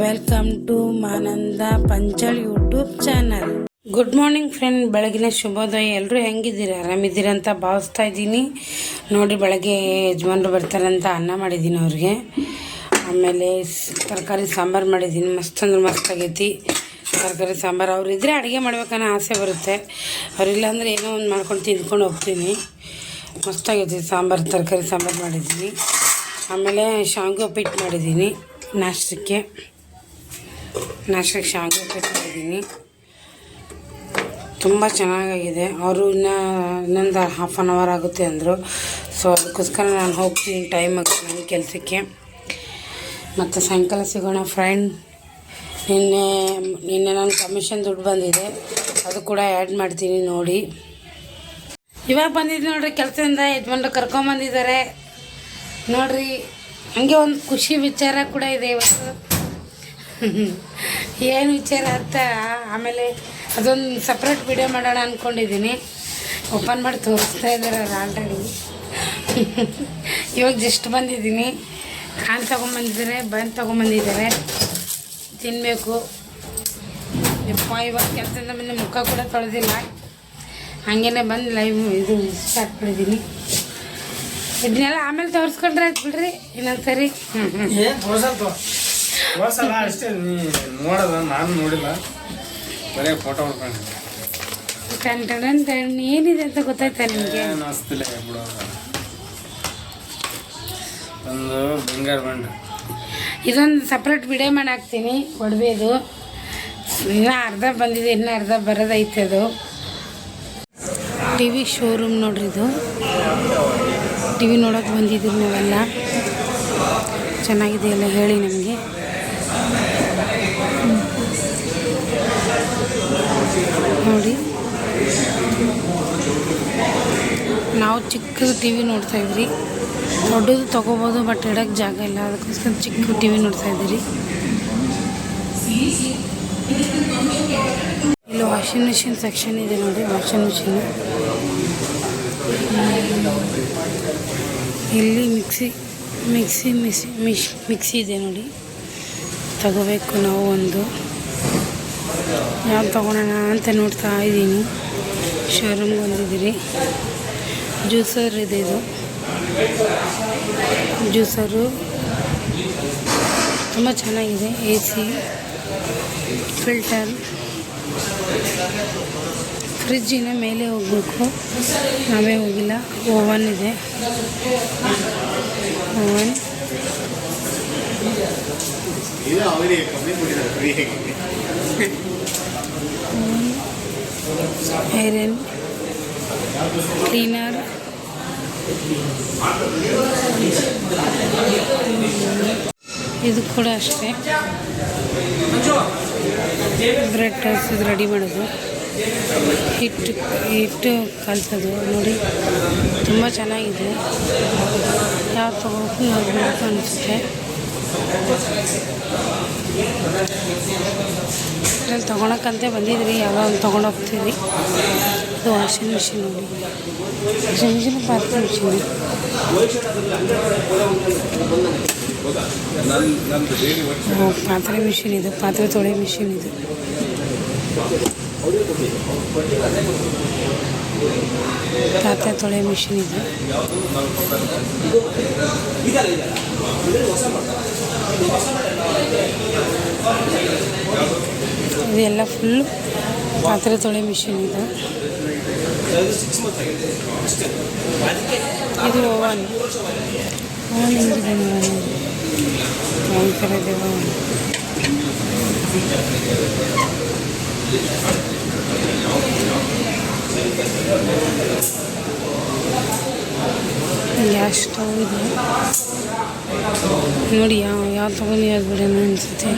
Welcome to ಮಾನಂದ ಪಂಚಳ್ YouTube channel good morning friend ಬೆಳಗಿನ ಶುಭೋದಯ. ಎಲ್ಲರೂ ಹೆಂಗಿದ್ದೀರಾ? ಆರಾಮಿದ್ದೀರಾ ಅಂತ ಭಾವಿಸ್ತಾ ಇದ್ದೀನಿ. ನೋಡಿ, ಬೆಳಗ್ಗೆ ಯಜಮಾನ್ರು ಬರ್ತಾರಂತ ಅನ್ನ ಮಾಡಿದ್ದೀನಿ ಅವ್ರಿಗೆ. ಆಮೇಲೆ ತರಕಾರಿ ಸಾಂಬಾರು ಮಾಡಿದ್ದೀನಿ. ಮಸ್ತ್ ಅಂದ್ರೆ ಮಸ್ತ್ ಆಗೈತಿ. ತರಕಾರಿ ಸಾಂಬಾರು. ಅವ್ರು ಇದ್ದರೆ ಅಡುಗೆ ಮಾಡ್ಬೇಕನ್ನೋ ಆಸೆ ಬರುತ್ತೆ. ಅವರಿಲ್ಲ ಅಂದರೆ ಏನೋ ಒಂದು ಮಾಡ್ಕೊಂಡು ತಿಂದ್ಕೊಂಡು ಹೋಗ್ತೀನಿ. ಮಸ್ತಾಗೈತಿ ಸಾಂಬಾರು, ತರಕಾರಿ ಸಾಂಬಾರು ಮಾಡಿದ್ದೀನಿ. ಆಮೇಲೆ ಶಾವಿಗೆ ಉಪ್ಪಿಟ್ಟು ಮಾಡಿದ್ದೀನಿ. ನಾಷ್ಟಕ್ಕೆ. ನಾಷ್ಟಕ್ಕೆ ಶಾವಿಗೆ ಇದ್ದೀನಿ ತುಂಬ ಚೆನ್ನಾಗಾಗಿದೆ. ಅವರು ಇನ್ನೂ ಇನ್ನೊಂದು ಹಾಫ್ ಆನ್ ಅವರ್ ಆಗುತ್ತೆ ಅಂದರು. ಸೊ ಅದಕ್ಕೋಸ್ಕರ ನಾನು ಹೋಗ್ತೀನಿ ಟೈಮ್ ಆಗುತ್ತೆ ಕೆಲಸಕ್ಕೆ. ಮತ್ತು ಸಾಯಂಕಾಲ ಸಿಗೋಣ ಫ್ರೆಂಡ್ ನಿನ್ನೆ ನಿನ್ನೆ ನನ್ನ ಕಮಿಷನ್ ದುಡ್ಡು ಬಂದಿದೆ. ಅದು ಕೂಡ ಆ್ಯಡ್ ಮಾಡ್ತೀನಿ ನೋಡಿ. ಇವಾಗ ಬಂದಿದ್ದು ನೋಡ್ರಿ, ಕೆಲಸದಿಂದ ಯಜಮಾನ್ರು ಕರ್ಕೊಂಬಂದಿದ್ದಾರೆ. ನೋಡ್ರಿ, ಹಂಗೆ ಒಂದು ಖುಷಿ ವಿಚಾರ ಕೂಡ ಇದೆ ಇವತ್ತು ಏನು ವಿಚಾರ ಅಂತ ಆಮೇಲೆ ಅದೊಂದು ಸಪ್ರೇಟ್ ವಿಡಿಯೋ ಮಾಡೋಣ ಅಂದ್ಕೊಂಡಿದ್ದೀನಿ ಓಪನ್ ಮಾಡಿ ತೋರಿಸ್ತಾ ಇದ್ದಾರೆ ಅವ್ರು ಆಲ್ರೆಡಿ ಇವಾಗ ಜಸ್ಟ್ ಬಂದಿದ್ದೀನಿ ಕಾನ್ ತೊಗೊಂಬಂದಿದ್ದಾರೆ ಬನ್ ತೊಗೊಂಬಂದಿದ್ದಾರೆ ತಿನ್ನಬೇಕು ಯಪ್ಪ, ಇವಾಗ ಕೆಲಸದ ಮುಂದೆ ಮುಖ ಕೂಡ ತೊಳೆದಿಲ್ಲ. ಹಾಗೇನೆ ಬಂದು ಲೈವ್ ಇದು ಸ್ಟಾರ್ಟ್ ಮಾಡಿದ್ದೀನಿ ಇದನ್ನೆಲ್ಲ ಆಮೇಲೆ ತೋರಿಸ್ಕೊಂಡ್ರೆ ಆಯ್ತು ಬಿಡ್ರಿ ಇನ್ನೊಂದು ಸರಿ ಹ್ಞೂ ತೋರ್ಸಲ್ತು ಅಷ್ಟೇ ನೀ ನೋಡದ ನಾನು ನೋಡಿಲ್ಲ. ಬರೀ ಫೋಟೋ ಹೊಡ್ಕೊಂಡಿದ್ದೆ ಟನ್ ಟನ್ ಟನ್ ಏನಿದೆ ಅಂತ ಗೊತ್ತಾಯ್ತಾ ನಿಮಗೆ? ಏನು ಅನಿಸ್ತಿಲ್ಲ ಬಿಡೋ. ಒಂದು ಬಂಗಾರ ಬಂಡ ಇದೊಂದು ಸಪ್ರೇಟ್ ವಿಡಿಯೋ ಮಾಡಿ ಹಾಕ್ತೀನಿ ಒಡವೆದು. ಇನ್ನೂ ಅರ್ಧ ಬಂದಿದೆ ಇನ್ನೂ ಅರ್ಧ ಬರೋದೈತೆ ಅದು. ಟಿ ವಿ ಶೋರೂಮ್ ನೋಡ್ರಿ ಇದು. ಟಿ ವಿ ನೋಡೋಕೆ ಬಂದಿದ್ದೀವಿ ನಾವೆಲ್ಲ. ಚೆನ್ನಾಗಿದೆ ಎಲ್ಲ ಹೇಳಿ ನಮಗೆ. ನಾವು ಚಿಕ್ಕ ಟಿ ವಿ ನೋಡ್ತಾ ಇದ್ರಿ ದೊಡ್ಡದು ತೊಗೋಬೋದು, ಬಟ್ ಇಡೋಕ್ಕೆ ಜಾಗ ಇಲ್ಲ. ಅದಕ್ಕೋಸ್ಕರ ಚಿಕ್ಕ ಟಿ ವಿ ನೋಡ್ತಾ ಇದ್ದೀರಿ. ಇಲ್ಲಿ ವಾಷಿಂಗ್ ಮಿಷಿನ್ ಸೆಕ್ಷನ್ ಇದೆ ನೋಡಿ, ವಾಷಿಂಗ್ ಮಿಷಿನ್. ಇಲ್ಲಿ ಮಿಕ್ಸಿ ಮಿಕ್ಸಿ ಮಿಕ್ಸಿ ಮಿಶ್ ಮಿಕ್ಸಿ ಇದೆ ನೋಡಿ. ತಗೋಬೇಕು ನಾವು ಒಂದು. ಯಾವ್ದು ತೊಗೊಳೋಣ ಅಂತ ನೋಡ್ತಾ ಇದ್ದೀನಿ. ಶೋರೂಮ್ಗೆ ಬಂದಿದ್ದೀರಿ. ಜ್ಯೂಸರ್ ಇದೆ ಇದು. ಜ್ಯೂಸರು. ತುಂಬ ಚೆನ್ನಾಗಿದೆ ಎ ಸಿ ಫಿಲ್ಟರ್ ಫ್ರಿಜ್ಜಿನ ಮೇಲೆ ಹೋಗಬೇಕು. ನಾವೇ ಹೋಗಿಲ್ಲ. ಓವನ್ ಇದೆ. ಓವನ್ ಐರನ್ ಕ್ಲೀನರ್ ಇದು ಕೂಡ ಅಷ್ಟೇ. ಬ್ರೆಡ್ ಟೋಸ್ಟ್ ರೆಡಿ ಮಾಡೋದು. ಹಿಟ್ಟು ಹಿಟ್ಟು ಕಲಿಸೋದು. ನೋಡಿ, ತುಂಬ ಚೆನ್ನಾಗಿದೆ. ಯಾವ್ದು ತೊಗೋಬೇಕು ನೋಡಬೇಕು ಅನಿಸುತ್ತೆ. ಇದ್ರಲ್ಲಿ ತೊಗೊಳಕ್ಕಂತೆ ಬಂದಿದ್ರಿ ಯಾವುದೋ ಒಂದು ತೊಗೊಂಡು ಹೋಗ್ತೀವಿ ಇದು ವಾಷಿಂಗ್ ಮಿಷಿನ್ ನೋಡಿ. ವಾಷಿಂಗ್ ಮಿಷಿನ್ ಪಾತ್ರೆ ಮಿಷಿನ್. ಪಾತ್ರೆ ಮಿಷಿನ್ ಇದು, ಪಾತ್ರೆ ತೊಳೆ ಮಿಷಿನ್ ಇದು. ಪಾತ್ರೆ ತೊಳೆ ಮಿಷಿನ್ ಇದು. ಇದೆಲ್ಲ ಫುಲ್ಲು ಪಾತ್ರೆ ತೊಳೆ ಮಿಷಿನ್ ಇದು. ಇದು ಓವನ್ ಓವನ್ ಹೆಂಗಿದೆ ಇದೆ ಓವನ್ ಗ್ಯಾಸ್ ಸ್ಟವ್ ಇದೆ? ನೋಡಿ ಯಾವ ಯಾವ ತಗೊಂಡು ಯಾವ್ದು ಬಿಡೋಣ ಅನಿಸುತ್ತೆ.